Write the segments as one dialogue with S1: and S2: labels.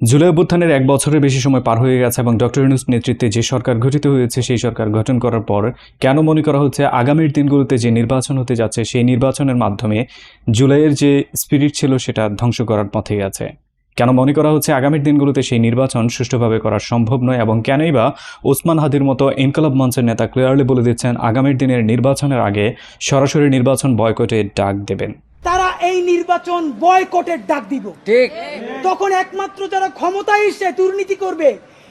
S1: জুলাই অভ্যুত্থানের এক বছরের বেশি সময় পার হয়ে গেছে এবং ডক্টর ইউনুস নেতৃত্বে যে সরকার গঠিত হয়েছে, সেই সরকার গঠন করার পর কেন মনে করা হচ্ছে আগামীর দিনগুলোতে যে নির্বাচন হতে যাচ্ছে, সেই নির্বাচনের মাধ্যমে জুলাইয়ের যে স্পিরিট ছিল, সেটা ধ্বংস করার পথেই গেছে কেন মনে করা হচ্ছে আগামীর দিনগুলোতে সেই নির্বাচন সুষ্ঠুভাবে করা সম্ভব নয় এবং কেনই বা ওসমান হাদির মতো ইনকলাব মঞ্চের নেতা ক্লিয়ারলি বলে দিচ্ছেন আগামীর দিনের নির্বাচনের আগে সরাসরি নির্বাচন বয়কটে ডাক দেবেন।
S2: তারা এই নির্বাচন বয়কটের ডাক দিব।
S3: ঠিক।
S2: তখন একমাত্র যারা ক্ষমতায় এসে দুর্নীতি করবে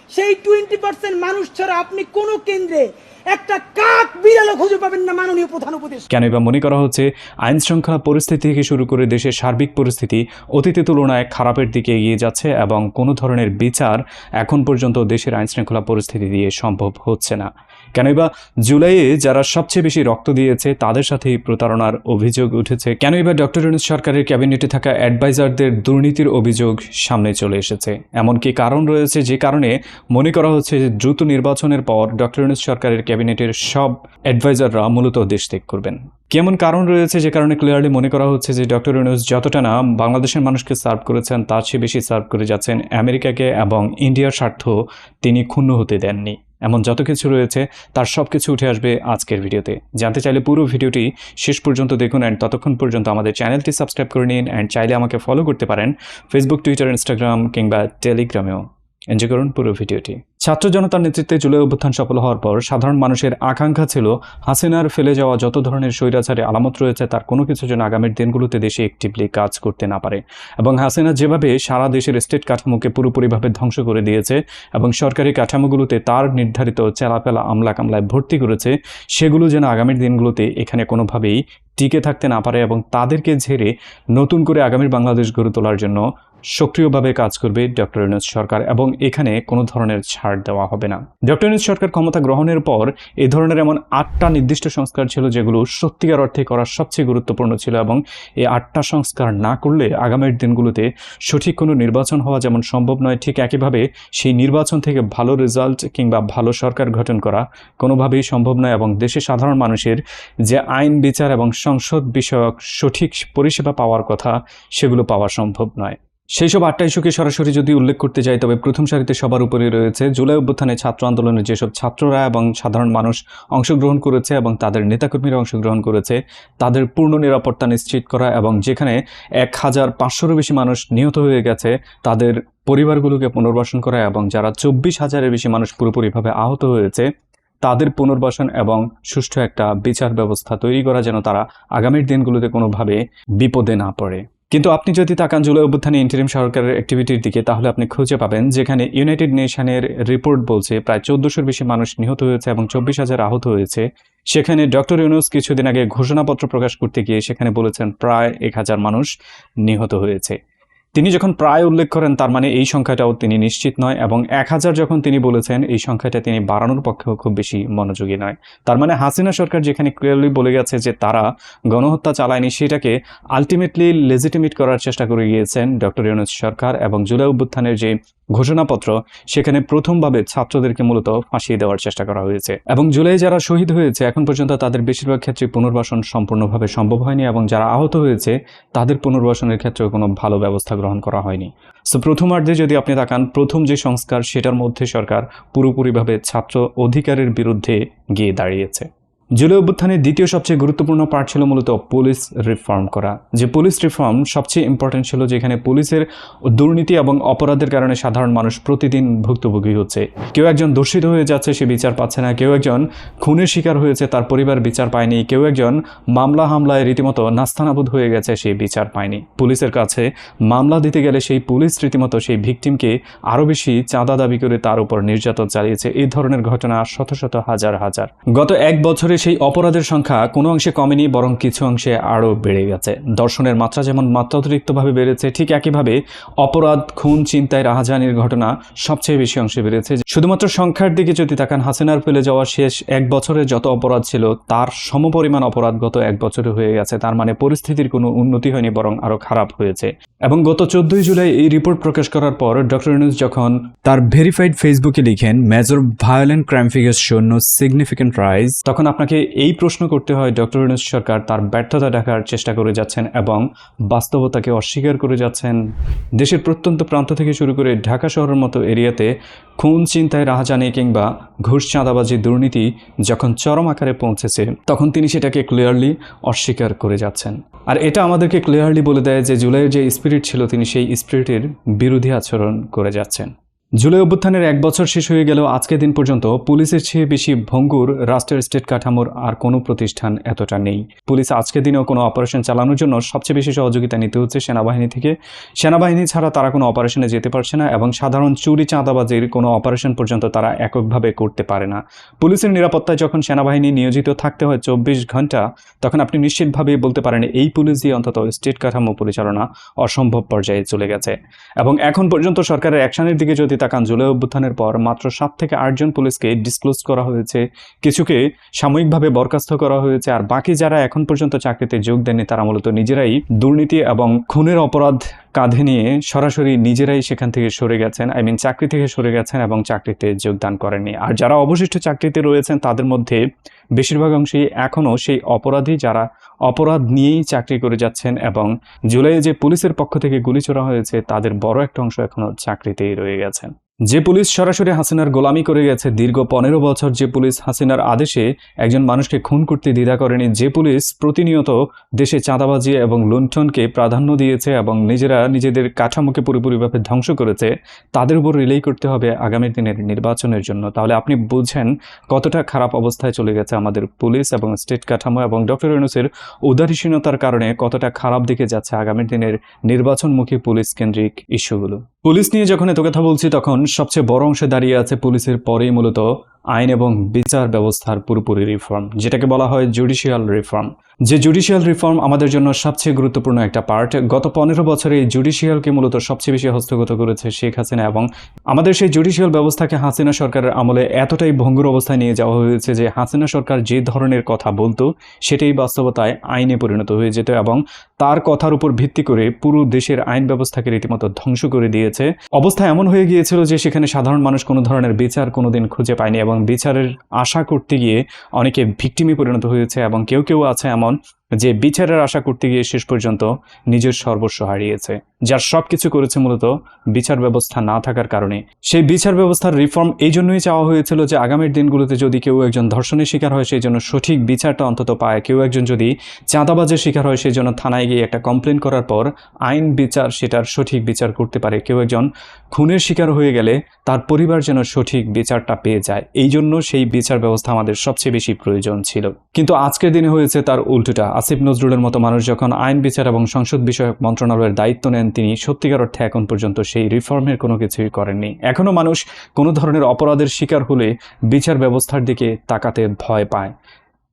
S2: সেই টোয়েন্টি পার্সেন্ট মানুষ ছাড়া আপনি কোনো কেন্দ্রে একটা বিড়ালও খুঁজে পাবেন না মাননীয় প্রধান উপদেষ্টা।
S1: কেন এবার মনে করা হচ্ছে আইন শৃঙ্খলা পরিস্থিতি থেকে শুরু করে দেশের সার্বিক পরিস্থিতি অতীতের তুলনায় খারাপের দিকে এগিয়ে যাচ্ছে এবং কোনো ধরনের বিচার এখন পর্যন্ত দেশের আইন শৃঙ্খলা পরিস্থিতি দিয়ে সম্ভব হচ্ছে না। কেন বা জুলাইয়ে যারা সবচেয়ে বেশি রক্ত দিয়েছে, তাদের সাথেই প্রতারণার অভিযোগ উঠেছে। কেন বা ডক্টর ইউনুস সরকারের ক্যাবিনেটে থাকা অ্যাডভাইজারদের দুর্নীতির অভিযোগ সামনে চলে এসেছে। এমনকি কারণ রয়েছে যে কারণে মনে করা হচ্ছে যে দ্রুত নির্বাচনের পর ডক্টর ইউনুস সরকারের ক্যাবিনেটের সব অ্যাডভাইজাররা মূলত দেশ ত্যাগ করবেন। কেমন কারণ রয়েছে যে কারণে ক্লিয়ারলি মনে করা হচ্ছে যে ডক্টর ইউনুস যতটা না বাংলাদেশের মানুষকে সার্ভ করেছেন, তার চেয়ে বেশি সার্ভ করে যাচ্ছেন আমেরিকাকে এবং ইন্ডিয়ার স্বার্থ তিনি ক্ষুণ্ণ হতে দেননি। এমন যত কিছু রয়েছে, তার সব কিছু উঠে আসবে আজকের ভিডিওতে। জানতে চাইলে পুরো ভিডিওটি শেষ পর্যন্ত দেখুন অ্যান্ড ততক্ষণ পর্যন্ত আমাদের চ্যানেলটি সাবস্ক্রাইব করে নিন অ্যান্ড চাইলে আমাকে ফলো করতে পারেন ফেসবুক টুইটার ইনস্টাগ্রাম কিংবা টেলিগ্রামেও এনজয় করুন পুরো ভিডিওটি। ছাত্র জনতার নেতৃত্বে জুলাই অভ্যুত্থান সফল হওয়ার পর সাধারণ মানুষের আকাঙ্ক্ষা ছিল হাসিনার ফেলে যাওয়া যত ধরনের স্বৈরাচারে আলামত রয়েছে, তার কোনো কিছু যেন আগামীর দিনগুলোতে দেশে একটিভলি কাজ করতে না পারে। এবং হাসিনা যেভাবে সারা দেশের স্টেট কাঠামোকে পুরোপুরিভাবে ধ্বংস করে দিয়েছে এবং সরকারি কাঠামোগুলোতে তার নির্ধারিত চেলাপেলা আমলা কামলায় ভর্তি করেছে, সেগুলো যেন আগামীর দিনগুলোতে এখানে কোনোভাবেই টিকে থাকতে না পারে এবং তাদেরকে ঝেড়ে নতুন করে আগামীর বাংলাদেশ গড়ে তোলার জন্য সক্রিয়ভাবে কাজ করবে ডক্টর ইউনুস সরকার এবং এখানে কোনো ধরনের ছাড় দেওয়া হবে না। ডক্টর ইউনুস সরকার ক্ষমতা গ্রহণের পর এই ধরনের এমন আটটা নির্দিষ্ট সংস্কার ছিল যেগুলো সত্যিকার অর্থে করা সবচেয়ে গুরুত্বপূর্ণ ছিল এবং এই আটটা সংস্কার না করলে আগামীর দিনগুলোতে সঠিক কোনো নির্বাচন হওয়া যেমন সম্ভব নয়, ঠিক একইভাবে সেই নির্বাচন থেকে ভালো রেজাল্ট কিংবা ভালো সরকার গঠন করা কোনোভাবেই সম্ভব নয় এবং দেশে সাধারণ মানুষের যে আইন বিচার এবং সংসদ বিষয়ক সঠিক পরিষেবা পাওয়ার কথা সেগুলো পাওয়া সম্ভব নয়। সেই সব আটটা ইস্যুকে সরাসরি যদি উল্লেখ করতে যাই, তবে প্রথম সারিতে সবার উপরে রয়েছে, জুলাই অভ্যুত্থানে ছাত্র আন্দোলনে যেসব ছাত্ররা এবং সাধারণ মানুষ অংশগ্রহণ করেছে এবং তাদের নেতাকর্মীরা অংশগ্রহণ করেছে, তাদের পূর্ণ নিরাপত্তা নিশ্চিত করা এবং যেখানে এক হাজার পাঁচশোরও বেশি মানুষ নিহত হয়ে গেছে, তাদের পরিবারগুলোকে পুনর্বাসন করা এবং যারা চব্বিশ হাজারের বেশি মানুষ পুরোপুরিভাবে আহত হয়েছে, তাদের পুনর্বাসন এবং সুষ্ঠু একটা বিচার ব্যবস্থা তৈরি করা যেন তারা আগামীর দিনগুলোতে কোনোভাবে বিপদে না পড়ে। কিন্তু আপনি যদি তাকান জুলাই অভ্যুত্থানে ইন্টারিম সরকারের অ্যাক্টিভিটির দিকে, তাহলে আপনি খুঁজে পাবেন যেখানে ইউনাইটেড নেশনের রিপোর্ট বলছে প্রায় চোদ্দোশোর বেশি মানুষ নিহত হয়েছে এবং চব্বিশ হাজার আহত হয়েছে। সেখানে ডক্টর ইউনুস কিছুদিন আগে ঘোষণাপত্র প্রকাশ করতে গিয়ে সেখানে বলেছেন প্রায় এক হাজার মানুষ নিহত হয়েছে। তিনি যখন প্রায় উল্লেখ করেন, তার মানে এই সংখ্যাটাও তিনি নিশ্চিত নয় এবং এক হাজার যখন তিনি বলেছেন, এই সংখ্যাটা তিনি বাড়ানোর পক্ষেও খুব বেশি মনোযোগী নয়। তার মানে হাসিনা সরকার যেখানে ক্লিয়ারলি বলে গেছে যে তারা গণহত্যা চালায়নি, সেটাকে আলটিমেটলি লেজিটিমেট করার চেষ্টা করে গিয়েছেন ডক্টর ইউনুস সরকার এবং জুলাই অভ্যুত্থানের যে ঘোষণাপত্র, সেখানে প্রথমভাবে ছাত্রদেরকে মূলত ফাঁসিয়ে দেওয়ার চেষ্টা করা হয়েছে। এবং জুলাই যারা শহীদ হয়েছে, এখন পর্যন্ত তাদের বেশিরভাগ ক্ষেত্রে পুনর্বাসন সম্পূর্ণভাবে সম্ভব হয়নি এবং যারা আহত হয়েছে, তাদের পুনর্বাসনের ক্ষেত্রেও কোনো ভালো ব্যবস্থা গ্রহণ করা হয়নি। সো প্রথমার্ধে যদি আপনি তাকান, প্রথম যে সংস্কার, সেটার মধ্যে সরকার পুরোপুরিভাবে ছাত্র অধিকারের বিরুদ্ধে গিয়ে দাঁড়িয়েছে। জুলাই অভ্যুত্থানের দ্বিতীয় সবচেয়ে গুরুত্বপূর্ণ পার্ট ছিল মূলত পুলিশ রিফর্ম করা। যে পুলিশ রিফর্ম সবচেয়ে ইম্পর্টেন্ট ছিল যেখানে পুলিশের দুর্নীতি এবং অপরাধের কারণে সাধারণ মানুষ প্রতিদিন ভুক্তভোগী হচ্ছে। কেউ একজন দূষিত হয়ে যাচ্ছে, সে বিচার পাচ্ছে না। কেউ একজন খুনের শিকার হয়েছে, তার পরিবার বিচার পায়নি। কেউ একজন মামলা হামলায় রীতিমতো নাস্তানাবুদ হয়ে গেছে, সে বিচার পায়নি। পুলিশের কাছে মামলা দিতে গেলে সেই পুলিশ রীতিমতো সেই ভিকটিমকে আরও বেশি চাঁদা দাবি করে তার উপর নির্যাতন চালিয়েছে। এই ধরনের ঘটনা শত শত হাজার হাজার। গত এক বছরে সেই অপরাধের সংখ্যা কোনো অংশে কমেনি, বরং কিছু অংশে আরও বেড়ে গেছে। দর্শনের মাত্রা যেমন মাত্রাতিরিক্তভাবে বেড়েছে, ঠিক একইভাবে অপরাধ, খুন চিন্তায় রাহাজানির ঘটনা সবচেয়ে বেশি অংশে বেড়েছে। শুধুমাত্র সংখ্যার দিকে যদি তাকান, হাসিনার ফেলে যাওয়া শেষ এক বছরে যত অপরাধ ছিল, তার সমপরিমাণ অপরাধ গত এক বছরে হয়ে গেছে। তার মানে পরিস্থিতির কোনো উন্নতি হয়নি, বরং আরও খারাপ হয়েছে। এবং গত চোদ্দই জুলাই এই রিপোর্ট প্রকাশ করার পর ডক্টর ইউনুস যখন তার ভেরিফাইড ফেসবুকে লিখেন major violent crime figures show no significant rise তখন আপনাকে আপনাকে এই প্রশ্ন করতে হয়, ডক্টর ইউনুস সরকার তার ব্যর্থতা ঢাকার চেষ্টা করে যাচ্ছেন এবং বাস্তবতাকে অস্বীকার করে যাচ্ছেন। দেশের প্রত্যন্ত প্রান্ত থেকে শুরু করে ঢাকা শহরের মতো এরিয়াতে খুন চিন্তায় রাহাজানি কিংবা ঘুষ, চাঁদাবাজি, দুর্নীতি যখন চরম আকারে পৌঁছেছে, তখন তিনি সেটাকে ক্লিয়ারলি অস্বীকার করে যাচ্ছেন। আর এটা আমাদেরকে ক্লিয়ারলি বলে দেয় যে জুলাইয়ের যে স্পিরিট ছিল, তিনি সেই স্পিরিটের বিরোধী আচরণ করে যাচ্ছেন। জুলাই অভ্যুত্থানের এক বছর শেষ হয়ে গেলেও আজকের দিন পর্যন্ত পুলিশের চেয়ে বেশি ভঙ্গুর রাষ্ট্রের স্টেট কাঠামোর আর কোনো প্রতিষ্ঠান এতটা নেই। পুলিশ আজকের দিনেও কোনো অপারেশন চালানোর জন্য সবচেয়ে বেশি সহযোগিতা নিতে হচ্ছে সেনাবাহিনী থেকে। সেনাবাহিনী ছাড়া তারা কোনো অপারেশনে যেতে পারছে না এবং সাধারণ চুরি চাঁদাবাজির কোনো অপারেশন পর্যন্ত তারা এককভাবে করতে পারে না। পুলিশের নিরাপত্তায় যখন সেনাবাহিনী নিয়োজিত থাকতে হয় চব্বিশ ঘণ্টা তখন আপনি নিশ্চিতভাবে বলতে পারেন এই পুলিশ দিয়ে অন্তত স্টেট কাঠামো পরিচালনা অসম্ভব পর্যায়ে চলে গেছে। এবং এখন পর্যন্ত সরকারের অ্যাকশনের দিকে যদি তাকান জুলাই অভ্যুত্থানের পর মাত্র সাত থেকে আটজন পুলিশকে ডিসক্লোজ করা হয়েছে। কিছুকে সাময়িকভাবে বরখাস্ত করা হয়েছে আর বাকি যারা এখন পর্যন্ত চাকরিতে যোগ দেননি তারা মূলত নিজেরাই দুর্নীতি এবং খুনের অপরাধ কাঁধে নিয়ে সরাসরি নিজেরাই সেখান থেকে সরে গেছেন আই মিন চাকরি থেকে সরে গেছেন এবং চাকরিতে যোগদান করেননি। আর যারা অবশিষ্ট চাকরিতে রয়েছেন তাদের মধ্যে বেশিরভাগ অংশেই এখনও সেই অপরাধী যারা অপরাধ নিয়েই চাকরি করে যাচ্ছেন এবং জুলাইয়ে যে পুলিশের পক্ষ থেকে গুলি ছোড়া হয়েছে তাদের বড় একটা অংশ এখনও চাকরিতেই রয়ে গেছেন। যে পুলিশ সরাসরি হাসিনার গোলামি করে গেছে, দীর্ঘ পনেরো বছর যে পুলিশ হাসিনার আদেশে একজন মানুষকে খুন করতে দ্বিধা করেনি, যে পুলিশ প্রতিনিয়ত দেশে চাঁদাবাজি এবং লুণ্ঠনকে প্রাধান্য দিয়েছে এবং নিজেরা নিজেদের কাঠামোকে পুরোপুরিভাবে ধ্বংস করেছে, তাদের উপর রিলেই করতে হবে আগামী দিনের নির্বাচনের জন্য। তাহলে আপনি বুঝেন কতটা খারাপ অবস্থায় চলে গেছে আমাদের পুলিশ এবং স্টেট কাঠামো এবং ডক্টর ইউনুসের উদাসীনতার কারণে কতটা খারাপ দিকে যাচ্ছে আগামী দিনের নির্বাচনমুখী পুলিশ কেন্দ্রিক ইস্যুগুলো। পুলিশ নিয়ে যখন এত কথা বলছি, তখন সবচেয়ে বড় অংশে দাঁড়িয়ে আছে পুলিশের পরেই মূলত আইন এবং বিচার ব্যবস্থার পুরোপুরি রিফর্ম যেটাকে বলা হয় জুডিশিয়াল রিফর্ম যে জুডিশিয়াল রিফর্ম আমাদের জন্য সবচেয়ে গুরুত্বপূর্ণ একটা পার্ট গত পনেরো বছরে জুডিশিয়ালকে মূলত সবচেয়ে বেশি হস্তগত করেছে শেখ হাসিনা এবং আমাদের সেই জুডিশিয়াল ব্যবস্থাকে হাসিনা সরকারের আমলে এতটাই ভঙ্গুর অবস্থায় নিয়ে যাওয়া হয়েছে যে হাসিনা সরকার যে ধরনের কথা বলতো, সেটাই বাস্তবতায় আইনে পরিণত হয়ে যেত এবং তার কথার উপর ভিত্তি করে পুরো দেশের আইন ব্যবস্থাকে রীতিমতো ধ্বংস করে দিয়েছে। অবস্থা এমন হয়ে গিয়েছিল যে সেখানে সাধারণ মানুষ কোনো ধরনের বিচার কোনোদিন খুঁজে পায়নি এবং বিচারের আশা করতে গিয়ে অনেকে ভিকটিমে পরিণত হয়েছে এবং কেউ কেউ আছে এমন যে বিচারের আশা করতে গিয়ে শেষ পর্যন্ত নিজের সর্বস্ব হারিয়েছে, যার সব কিছু করেছে মূলত বিচার ব্যবস্থা না থাকার কারণে। সেই বিচার ব্যবস্থার রিফর্ম এই জন্যই চাওয়া হয়েছিল যে আগামীর দিনগুলোতে যদি কেউ একজন ধর্ষণের শিকার হয়, সেই জন্য সঠিক বিচারটা অন্তত পায়। কেউ একজন যদি চাঁদাবাজের শিকার হয়, সেই জন্য থানায় গিয়ে একটা কমপ্লেন করার পর আইন বিচার, সেটার সঠিক বিচার করতে পারে। কেউ একজন খুনের শিকার হয়ে গেলে তার পরিবার যেন সঠিক বিচারটা পেয়ে যায়। এই জন্য সেই বিচার ব্যবস্থা আমাদের সবচেয়ে বেশি প্রয়োজন ছিল। কিন্তু আজকের দিনে হয়েছে তার উল্টোটা। আসিফ নজরুলের মতো মানুষ যখন আইন বিচার এবং সংসদ বিষয়ক মন্ত্রণালয়ের দায়িত্ব নেন, তিনি সত্যিকার অর্থে এখন পর্যন্ত সেই রিফর্মের কোনো কিছুই করেননি। এখনও মানুষ কোনো ধরনের অপরাধের শিকার হলে বিচার ব্যবস্থার দিকে তাকাতে ভয় পায়।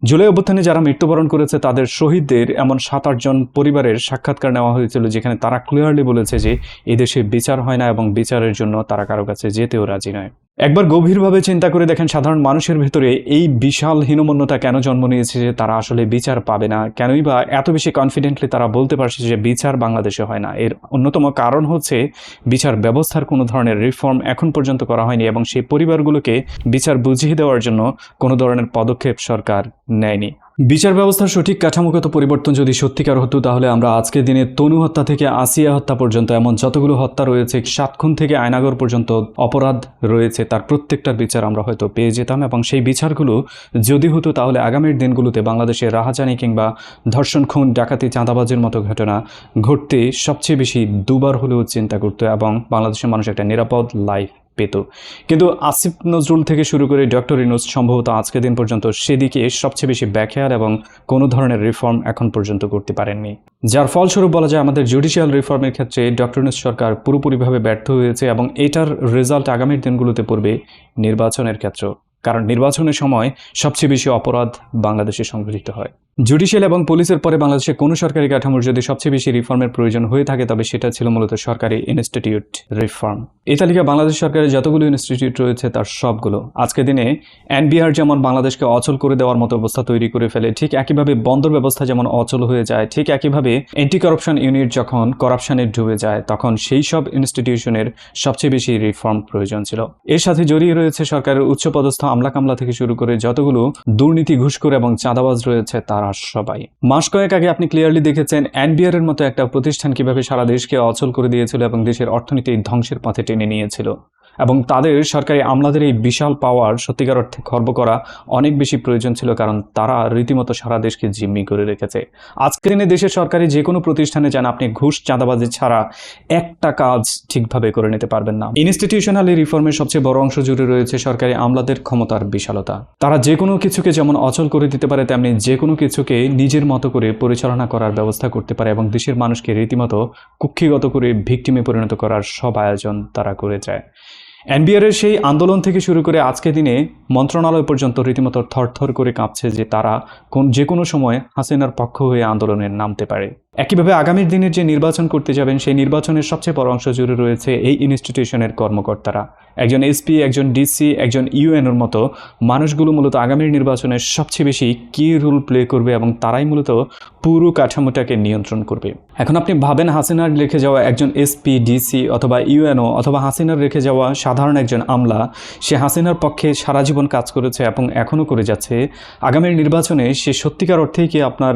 S1: জুলাই অভ্যুত্থানে যারা মৃত্যুবরণ করেছে, তাদের শহীদদের এমন সাত আটজন পরিবারের সাক্ষাৎকার নেওয়া হয়েছিল, যেখানে তারা ক্লিয়ারলি বলেছে যে এদেশে বিচার হয় না এবং বিচারের জন্য তারা কারও কাছে যেতেও রাজি নয়। একবার গভীরভাবে চিন্তা করে দেখেন সাধারণ মানুষের ভেতরে এই বিশাল হীনমন্যতা কেন জন্ম নিয়েছে যে তারা আসলে বিচার পাবে না? কেনই বা এত বেশি কনফিডেন্টলি তারা বলতে পারছে যে বিচার বাংলাদেশে হয় না? এর অন্যতম কারণ হচ্ছে বিচার ব্যবস্থার কোনো ধরনের রিফর্ম এখন পর্যন্ত করা হয়নি এবং সেই পরিবারগুলোকে বিচার বুঝিয়ে দেওয়ার জন্য কোনো ধরনের পদক্ষেপ সরকার নেয়নি। বিচার ব্যবস্থার সঠিক কাঠামোগত পরিবর্তন যদি সত্যিকার হতো, তাহলে আমরা আজকের দিনে তনু হত্যা থেকে আসিয়া হত্যা পর্যন্ত, এমন যতগুলো হত্যা রয়েছে সাত খুন থেকে আয়নাগর পর্যন্ত অপরাধ রয়েছে, তার প্রত্যেকটার বিচার আমরা হয়তো পেয়ে যেতাম এবং সেই বিচারগুলো যদি হতো, তাহলে আগামীর দিনগুলোতে বাংলাদেশে রাহাজানি কিংবা ধর্ষণ, খুন, ডাকাতি, চাঁদাবাজের মতো ঘটনা ঘটতে সবচেয়ে বেশি দুবার হলেও চিন্তা করতো এবং বাংলাদেশের মানুষ একটা নিরাপদ লাইফ পেত। কিন্তু আসিফ নজরুল থেকে শুরু করে ডক্টর ইনুস সম্ভবত আজকে দিন পর্যন্ত সেদিকে সবচেয়ে বেশি ব্যাখ্যার এবং কোনো ধরনের রিফর্ম এখন পর্যন্ত করতে পারেননি। যার ফলস্বরূপ বলা যায় আমাদের জুডিশিয়াল রিফর্মের ক্ষেত্রে ডক্টর ইনুস সরকার পুরোপুরিভাবে ব্যর্থ হয়েছে এবং এটার রেজাল্ট আগামীর দিনগুলোতে পড়বে নির্বাচনের ক্ষেত্রেও কারণ নির্বাচনের সময় সবচেয়ে বেশি অপরাধ বাংলাদেশে সংঘটিত হয়। জুডিশিয়াল এবং পুলিশের পরে বাংলাদেশে কোনো সরকারি কাঠামোর যদি সবচেয়ে বেশি রিফর্মের প্রয়োজন হয়ে থাকে, তবে সেটা ছিল মূলত সরকারি ইনস্টিটিউট রিফর্ম। এই তালিকা বাংলাদেশ সরকারের যতগুলো ইনস্টিটিউট রয়েছে, তার সবগুলো আজকের দিনে এনবিআর যেমন বাংলাদেশকে অচল করে দেওয়ার মতো অবস্থা তৈরি করে ফেলে, ঠিক একইভাবে বন্দর ব্যবস্থা যেমন অচল হয়ে যায়, ঠিক একইভাবে অ্যান্টি করাপশন ইউনিট যখন করাপশনে ডুবে যায়, তখন সেই সব ইনস্টিটিউশনের সবচেয়ে বেশি রিফর্ম প্রয়োজন ছিল। এর সাথে জড়িয়ে রয়েছে সরকারের উচ্চপদস্থ আমলা কামলা থেকে শুরু করে যতগুলো দুর্নীতি, ঘুষখোর এবং চাঁদাবাজ রয়েছে, তারা সবাই। মাস কয়েক আগে আপনি ক্লিয়ারলি দেখেছেন এনবিআর এর মতো একটা প্রতিষ্ঠান কীভাবে সারা দেশকে অচল করে দিয়েছিল এবং দেশের অর্থনীতি ধ্বংসের পথে টেনে নিয়েছিল। এবং তাদের সরকারি আমলাদের এই বিশাল পাওয়ার সত্যিকার অর্থে খর্ব করা অনেক বেশি প্রয়োজন ছিল, কারণ তারা রীতিমতো সারা দেশকে জিম্মি করে রেখেছে। আজকের দিনে দেশের সরকারি যে কোনো প্রতিষ্ঠানে যান আপনি ঘুষ, চাঁদাবাজি ছাড়া একটা কাজ ঠিকভাবে করে নিতে পারবেন না। ইনস্টিটিউশনাল রিফর্মের সবচেয়ে বড় অংশ জুড়ে রয়েছে সরকারি আমলাদের ক্ষমতার বিশালতা। তারা যে কোনো কিছুকে যেমন অচল করে দিতে পারে, তেমনি যে কোনো কিছুকে নিজের মতো করে পরিচালনা করার ব্যবস্থা করতে পারে এবং দেশের মানুষকে রীতিমতো কুক্ষিগত করে ভিকটিমে পরিণত করার সব আয়োজন তারা করে যায়। এনবিআর এর সেই আন্দোলন থেকে শুরু করে আজকে দিনে মন্ত্রণালয় পর্যন্ত রীতিমতো থরথর করে কাঁপছে যে তারা কোন যে কোনো সময় হাসিনার পক্ষ হয়ে আন্দোলনের নামতে পারে। একইভাবে আগামীর দিনের যে নির্বাচন করতে যাবেন, সেই নির্বাচনের সবচেয়ে বড় অংশ জুড়ে রয়েছে এই ইনস্টিটিউশনের কর্মকর্তারা। একজন এসপি একজন ডিসি একজন ইউএনওর মতো মানুষগুলো মূলত আগামীর নির্বাচনে সবচেয়ে বেশি কি রোল প্লে করবে এবং তারাই মূলত পুরো কাঠামোটাকে নিয়ন্ত্রণ করবে। এখন আপনি ভাবেন হাসিনার রেখে যাওয়া একজন এসপি ডিসি অথবা ইউএনও অথবা হাসিনার রেখে যাওয়া সাধারণ একজন আমলা, সে হাসিনার পক্ষে সারা জীবন কাজ করেছে এবং এখনও করে যাচ্ছে। আগামীর নির্বাচনে সে সত্যিকার অর্থেই কি আপনার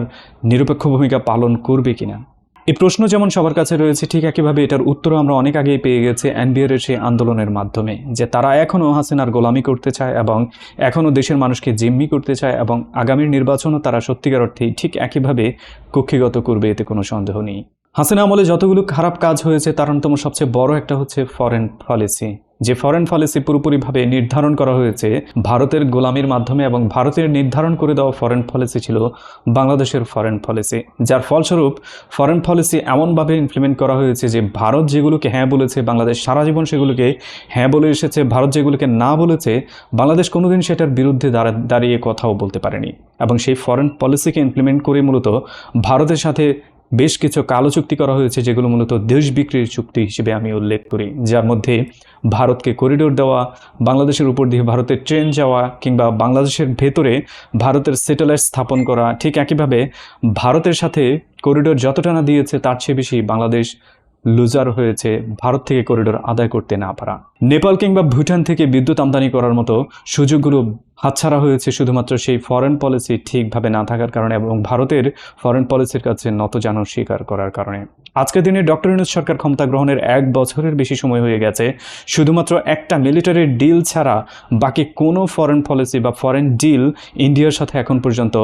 S1: নিরপেক্ষ ভূমিকা পালন করবে? কিনা? এই প্রশ্ন যেমন সবার কাছে রয়েছে, ঠিক একইভাবে এটার উত্তর আমরা অনেক আগেই পেয়ে গেছি এনবিআর এর সেই আন্দোলনের মাধ্যমে, যে তারা এখনও হাসিনার গোলামি করতে চায় এবং এখনও দেশের মানুষকে জিম্মি করতে চায় এবং আগামীর নির্বাচনও তারা সত্যিকার অর্থেই ঠিক একইভাবে কক্ষিগত করবে, এতে কোনো সন্দেহ নেই। হাসিনা আমলে যতগুলো খারাপ কাজ হয়েছে, তার অন্যতম সবচেয়ে বড় একটা হচ্ছে ফরেন পলিসি যে ফরেন পলিসি পুরোপুরিভাবে নির্ধারণ করা হয়েছে, ভারতের গোলামির মাধ্যমে এবং ভারতের নির্ধারণ করে দেওয়া ফরেন পলিসি ছিল বাংলাদেশের ফরেন পলিসি যার ফলস্বরূপ ফরেন পলিসি এমনভাবে ইমপ্লিমেন্ট করা হয়েছে যে ভারত যেগুলোকে হ্যাঁ বলেছে, বাংলাদেশ সারা জীবন সেগুলোকে হ্যাঁ বলে এসেছে, ভারত যেগুলোকে না বলেছে, বাংলাদেশ কোনোদিন সেটার বিরুদ্ধে দাঁড়িয়ে কথাও বলতে পারেনি। এবং সেই ফরেন পলিসিকে ইমপ্লিমেন্ট করে মূলত ভারতের সাথে বেশ কিছু কালো চুক্তি করা হয়েছে, যেগুলো মূলত দেশ বিক্রির চুক্তি হিসেবে আমি উল্লেখ করি, যার মধ্যে ভারতকে করিডোর দেওয়া, বাংলাদেশের উপর দিয়ে ভারতের ট্রেন যাওয়া, কিংবা বাংলাদেশের ভেতরে ভারতের স্যাটেলাইট স্থাপন করা, ঠিক একইভাবে ভারতের সাথে করিডোর যতটা না দিয়েছে, তার চেয়ে বেশি বাংলাদেশ লুজার হয়েছে, ভারত থেকে করিডোর আদায় করতে না পারা। নেপাল কিংবা ভুটান থেকে বিদ্যুৎ আমদানি করার মতো সুযোগগুলো হাতছাড়া হয়েছে শুধুমাত্র সেই ফরেন পলিসি ঠিকভাবে না থাকার কারণে এবং ভারতের ফরেন পলিসির কাছে নত নতজানো স্বীকার করার কারণে। আজকের দিনে ডক্টর ইউনুস সরকার ক্ষমতা গ্রহণের এক বছরের বেশি সময় হয়ে গেছে। শুধুমাত্র একটা মিলিটারি ডিল ছাড়া বাকি কোনো ফরেন পলিসি বা ফরেন ডিল ইন্ডিয়ার সাথে এখন পর্যন্ত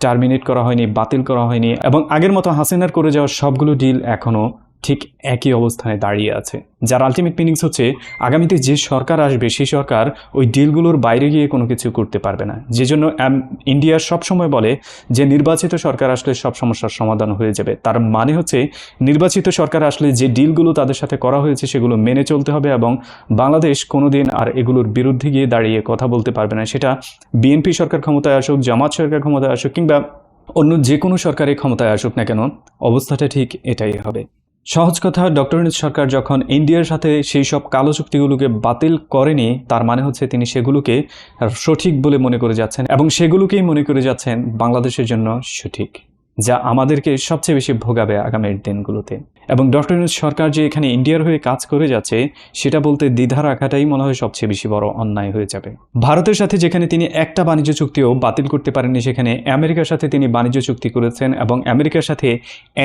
S1: টার্মিনেট করা হয়নি, বাতিল করা হয়নি এবং আগের মতো হাসিনার করে যাওয়া সবগুলো ডিল এখনও ঠিক একই অবস্থানে দাঁড়িয়ে আছে। যার আলটিমেট মিনিংস হচ্ছে, আগামীতে যে সরকার আসবে, সেই সরকার ওই ডিলগুলোর বাইরে গিয়ে কোনো কিছু করতে পারবে না। যে জন্য ইন্ডিয়া সবসময় বলে যে, নির্বাচিত সরকার আসলে সব সমস্যার সমাধান হয়ে যাবে। তার মানে হচ্ছে, নির্বাচিত সরকার আসলে যে ডিলগুলো তাদের সাথে করা হয়েছে, সেগুলো মেনে চলতে হবে এবং বাংলাদেশ কোনোদিন আর এগুলোর বিরুদ্ধে গিয়ে দাঁড়িয়ে কথা বলতে পারবে না। সেটা বিএনপি সরকার ক্ষমতায় আসুক, জামাত সরকার ক্ষমতায় আসুক কিংবা অন্য যে কোনো সরকারি ক্ষমতায় আসুক না কেন, অবস্থাটা ঠিক এটাই হবে। সহজ কথা, ডক্টর ইউনূস সরকার যখন ইন্ডিয়ার সাথে সেই সব কালো চুক্তিগুলোকে বাতিল করেনি, তার মানে হচ্ছে তিনি সেগুলোকে সঠিক বলে মনে করে যাচ্ছেন এবং সেগুলোকেই মনে করে যাচ্ছেন বাংলাদেশের জন্য সঠিক। যা আমাদেরকে সবচেয়ে বেশি ভোগাবে আগামীর দিনগুলোতে। এবং ডক্টর ইউনূস সরকার যে এখানে ইন্ডিয়ার হয়ে কাজ করে যাচ্ছে, সেটা বলতে দ্বিধা রাখাটাই মনে হয় সবচেয়ে বেশি বড় অন্যায় হয়ে যাবে। ভারতের সাথে যেখানে তিনি একটা বাণিজ্য চুক্তিও বাতিল করতে পারেননি, সেখানে আমেরিকার সাথে তিনি বাণিজ্য চুক্তি করেছেন এবং আমেরিকার সাথে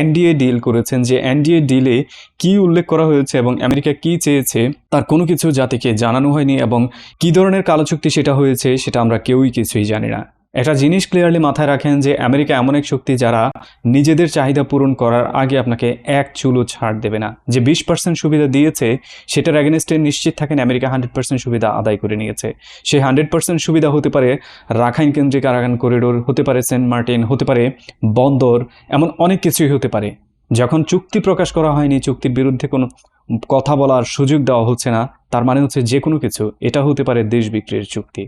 S1: এনডিএ ডিল করেছেন যে এনডিএ ডিলে কি উল্লেখ করা হয়েছে এবং আমেরিকা কি চেয়েছে, তার কোনো কিছু জাতিকে জানানো হয়নি এবং কি ধরনের কালো চুক্তি সেটা হয়েছে, সেটা আমরা কেউই কিছুই জানি না। একটা জিনিস ক্লিয়ারলি মাথায় রাখেন যে আমেরিকা এমন এক শক্তি যারা নিজেদের চাহিদা পূরণ করার আগে আপনাকে এক চুলও ছাড় দেবে না। যে বিশ পার্সেন্ট সুবিধা দিয়েছে, সেটার অ্যাগেনস্টে নিশ্চিত থাকেন আমেরিকা হান্ড্রেড পার্সেন্ট সুবিধা আদায় করে নিয়েছে। সেই হান্ড্রেড পার্সেন্ট সুবিধা হতে পারে রাখাইন কেন্দ্রিক আরাকান করিডোর হতে পারে সেন্ট মার্টিন, হতে পারে বন্দর, এমন অনেক কিছুই হতে পারে। যখন চুক্তি প্রকাশ করা হয়নি, চুক্তির বিরুদ্ধে কোনো কথা বলার সুযোগ দেওয়া হচ্ছে না, তার মানে হচ্ছে যে কোনো কিছু, এটা হতে পারে দেশ বিক্রির চুক্তি।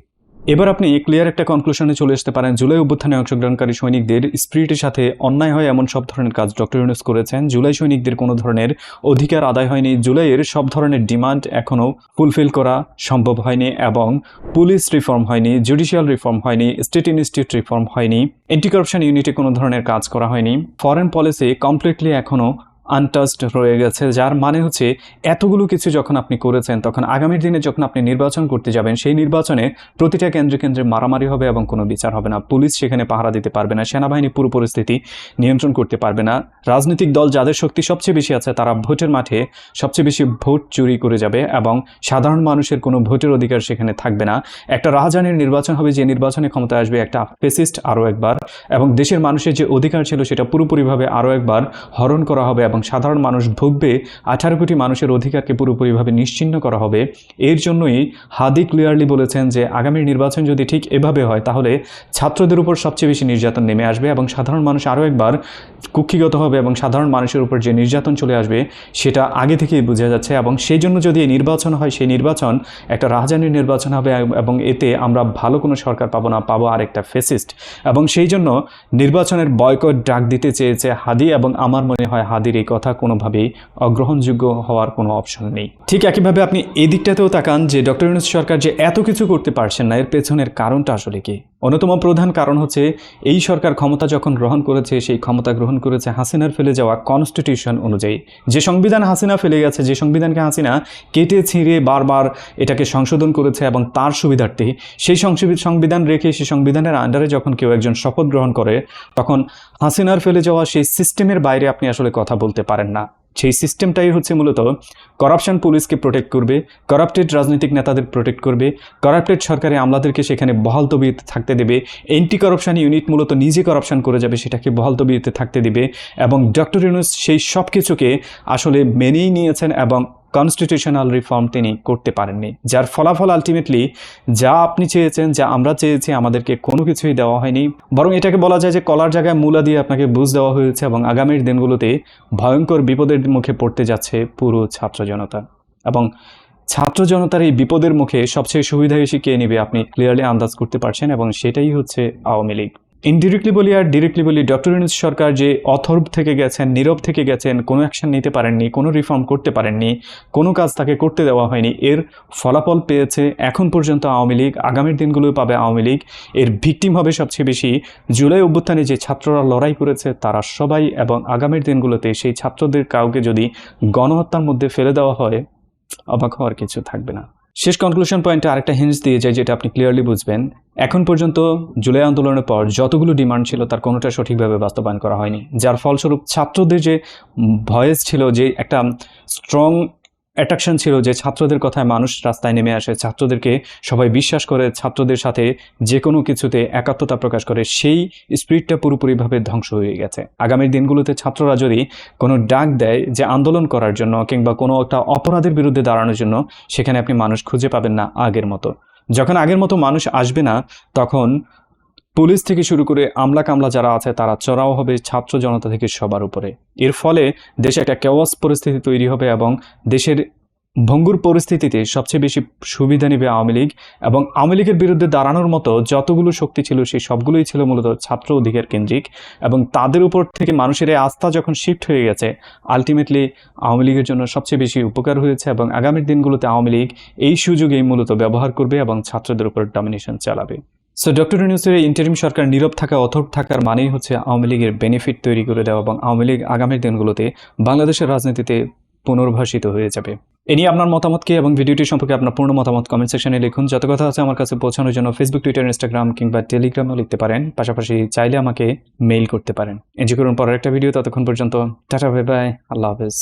S1: এবার আপনি ক্লিয়ার একটা কনক্লুশনে চলে আসতে পারেন। জুলাই অভ্যুত্থানে অংশগ্রহণকারী সৈনিকদের স্পিরিটের সাথে অন্যায় হয় এমন সব ধরনের কাজ ডক্টর ইউনুস করেছেন। জুলাই সৈনিকদের কোনো ধরনের অধিকার আদায় হয়নি। জুলাইয়ের সব ধরনের ডিমান্ড এখনও ফুলফিল করা সম্ভব হয়নি এবং পুলিশ রিফর্ম হয়নি জুডিশিয়াল রিফর্ম হয়নি স্টেট ইনস্টিটিউট রিফর্ম হয়নি অ্যান্টি কারাপশন ইউনিটে কোনো ধরনের কাজ করা হয়নি। ফরেন পলিসি কমপ্লিটলি এখনও আনটাচড রয়ে গেছে, যার মানে হচ্ছে এতগুলো কিছু যখন আপনি করেছেন, তখন আগামীর দিনে যখন আপনি নির্বাচন করতে যাবেন, সেই নির্বাচনে প্রতিটা কেন্দ্রে কেন্দ্রে মারামারি হবে এবং কোনো বিচার হবে না। পুলিশ সেখানে পাহারা দিতে পারবে না, সেনাবাহিনী পুরো পরিস্থিতি নিয়ন্ত্রণ করতে পারবে না। রাজনৈতিক দল যাদের শক্তি সবচেয়ে বেশি আছে, তারা ভোটের মাঠে সবচেয়ে বেশি ভোট চুরি করে যাবে এবং সাধারণ মানুষের কোনো ভোটের অধিকার সেখানে থাকবে না। একটা রাজধানীর নির্বাচন হবে, যে নির্বাচনে ক্ষমতায় আসবে একটা ফেসিস্ট আরও একবার এবং দেশের মানুষের যে অধিকার ছিল, সেটা পুরোপুরিভাবে আরও একবার হরণ করা হবে এবং সাধারণ মানুষ ভুগবে, আঠারো কোটি মানুষের অধিকারকে পুরোপুরিভাবে নিশ্চিহ্ন করা হবে। এর জন্যই হাদি ক্লিয়ারলি বলেছেন যে, আগামী নির্বাচন যদি ঠিক এভাবে হয়, তাহলে ছাত্রদের উপর সবচেয়ে বেশি নির্যাতন নেমে আসবে এবং সাধারণ মানুষ আরও একবার কুক্ষিগত হবে এবং সাধারণ মানুষের উপর যে নির্যাতন চলে আসবে, সেটা আগে থেকেই বোঝা যাচ্ছে এবং সেই জন্য যদি এই নির্বাচন হয়, সেই নির্বাচন একটা রাজধানীর নির্বাচন হবে এবং এতে আমরা ভালো কোনো সরকার পাবো না, পাবো আর একটা ফেসিস্ট। এবং সেই জন্য নির্বাচনের বয়কট ডাক দিতে চেয়েছে হাদি এবং আমার মনে হয় হাদির এই কথা কোনোভাবেই অগ্রহণযোগ্য হওয়ার কোনো অপশন নেই। ঠিক একইভাবে আপনি এই দিকটাতেও তাকান যে ডক্টর ইউনুস সরকার যে এত কিছু করতে পারছেন না, এর পেছনের কারণটা আসলে কি? অন্যতম প্রধান কারণ হচ্ছে, এই সরকার ক্ষমতা যখন গ্রহণ করেছে, সেই ক্ষমতা গ্রহণ করেছে হাসিনার ফেলে যাওয়া কনস্টিটিউশন অনুযায়ী। যে সংবিধান হাসিনা ফেলে গেছে, যে সংবিধানকে হাসিনা কেটে ছিঁড়ে বারবার এটাকে সংশোধন করেছে এবং তার সুবিধার্থে, সেই সংবিধান রেখে, সেই সংবিধানের আন্ডারে যখন কেউ একজন শপথ গ্রহণ করে, তখন হাসিনার ফেলে যাওয়া সেই সিস্টেমের বাইরে আপনি আসলে কথা বলতে পারেন না। সেই সিস্টেমটাই হচ্ছে মূলত করাপশন পুলিশকে প্রোটেক্ট করবে করাপ্টেড রাজনৈতিক নেতাদের প্রোটেক্ট করবে করাপ্টেড সরকারি আমলাদেরকে সেখানে বহাল তবিয়তে থাকতে দেবে অ্যান্টি করাপশন ইউনিট মূলত নিজে করাপশন করে যাবে, সেটাকে বহাল তবিয়তে থাকতে দেবে এবং ডক্টর ইউনুস সেই সব কিছুকে আসলে মেনেই নিয়েছেন এবং কনস্টিটিউশনাল রিফর্ম তিনি করতে পারেননি। যার ফলাফল আলটিমেটলি যা আপনি চেয়েছেন, যা আমরা চেয়েছি, আমাদেরকে কোনো কিছুই দেওয়া হয়নি। বরং এটাকে বলা যায় যে কলার জায়গায় মূলা দিয়ে আপনাকে বুঝ দেওয়া হয়েছে এবং আগামীর দিনগুলোতে ভয়ঙ্কর বিপদের মুখে পড়তে যাচ্ছে পুরো ছাত্র জনতা। এবং ছাত্র জনতার এই বিপদের মুখে সবচেয়ে সুবিধা বেশি কে নেবে আপনি ক্লিয়ারলি আন্দাজ করতে পারছেন এবং সেটাই হচ্ছে আওয়ামী লীগ। ইনডিরেক্টলি বলি আর ডিরেক্টলি বলি ডক্টর ইউনুস সরকার যে অথর্ব থেকে গেছেন, নীরব থেকে গেছেন, কোনো অ্যাকশন নিতে পারেননি, কোনো রিফর্ম করতে পারেননি, কোনো কাজ তাকে করতে দেওয়া হয়নি, এর ফলাফল পেয়েছে এখন পর্যন্ত আওয়ামী লীগ, আগামীর দিনগুলোয় পাবে আওয়ামী লীগ। এর ভিকটিম হবে সবচেয়ে বেশি জুলাই অভ্যুত্থানে যে ছাত্ররা লড়াই করেছে, তারা সবাই এবং আগামীর দিনগুলোতে সেই ছাত্রদের কাউকে যদি গণহত্যার মধ্যে ফেলে দেওয়া হয়, অবাক হওয়ার কিছু থাকবে না। শেষ কনক্লুশন পয়েন্টে আরেকটা হিন্স দিয়ে যাই যেটা আপনি ক্লিয়ারলি বুঝবেন। এখন পর্যন্ত জুলাই আন্দোলনের পর যতগুলো ডিমান্ড ছিল তার কোনোটা সঠিকভাবে বাস্তবায়ন করা হয়নি। যার ফলস্বরূপ ছাত্রদের যে ভয়েস ছিল যে একটা স্ট্রং অ্যাট্রাকশন ছিল যে ছাত্রদের কথায় মানুষ রাস্তায় নেমে আসে। ছাত্রদেরকে সবাই বিশ্বাস করে, ছাত্রদের সাথে যে কোনো কিছুতে একাত্মতা প্রকাশ করে, সেই স্পিরিটটা পুরোপুরিভাবে ধ্বংস হয়ে গেছে। আগামীর দিনগুলোতে ছাত্ররা যদি কোনো ডাক দেয় যে আন্দোলন করার জন্য কিংবা কোনো একটা অপরাধের বিরুদ্ধে দাঁড়ানোর জন্য, সেখানে আপনি মানুষ খুঁজে পাবেন না আগের মতো। যখন আগের মতো মানুষ আসবে না, তখন পুলিশ থেকে শুরু করে আমলা কামলা যারা আছে, তারা চড়াও হবে ছাত্র জনতা থেকে সবার উপরে। এর ফলে দেশে একটা কেওয়াস পরিস্থিতি তৈরি হবে এবং দেশের ভঙ্গুর পরিস্থিতিতে সবচেয়ে বেশি সুবিধা নেবে আওয়ামী লীগ এবং আওয়ামী লীগের বিরুদ্ধে দাঁড়ানোর মতো যতগুলো শক্তি ছিল, সেই সবগুলোই ছিল মূলত ছাত্র অধিকার কেন্দ্রিক এবং তাদের উপর থেকে মানুষের এই আস্থা যখন শিফট হয়ে গেছে আলটিমেটলি আওয়ামী লীগের জন্য সবচেয়ে বেশি উপকার হয়েছে এবং আগামীর দিনগুলোতে আওয়ামী লীগ এই সুযোগেই মূলত ব্যবহার করবে এবং ছাত্রদের উপর ডমিনেশন চালাবে। সো ডক্টর ইউনুসের ইন্টারিম সরকার নীরব থাকা, অথর থাকার মানেই হচ্ছে আওয়ামী লীগের বেনিফিট তৈরি করে দেওয়া এবং আওয়ামী লীগ আগামীর দিনগুলোতে বাংলাদেশের রাজনীতিতে পুনর্ভাসিত হয়ে যাবে। এ নিয়ে আপনার মতামতকে এবং ভিডিওটি সম্পর্কে আপনার পূর্ণ মতামত কমেন্ট সেকশনে লিখুন। যত কথা আছে আমার কাছে পৌঁছানোর জন্য ফেসবুক টুইটার ইনস্টাগ্রাম কিংবা টেলিগ্রামেও লিখতে পারেন। পাশাপাশি চাইলে আমাকে মেইল করতে পারেন। এনজি করুন পরের একটা ভিডিও ততক্ষণ পর্যন্ত, টাটা বাই বাই আল্লাহ হাফেজ।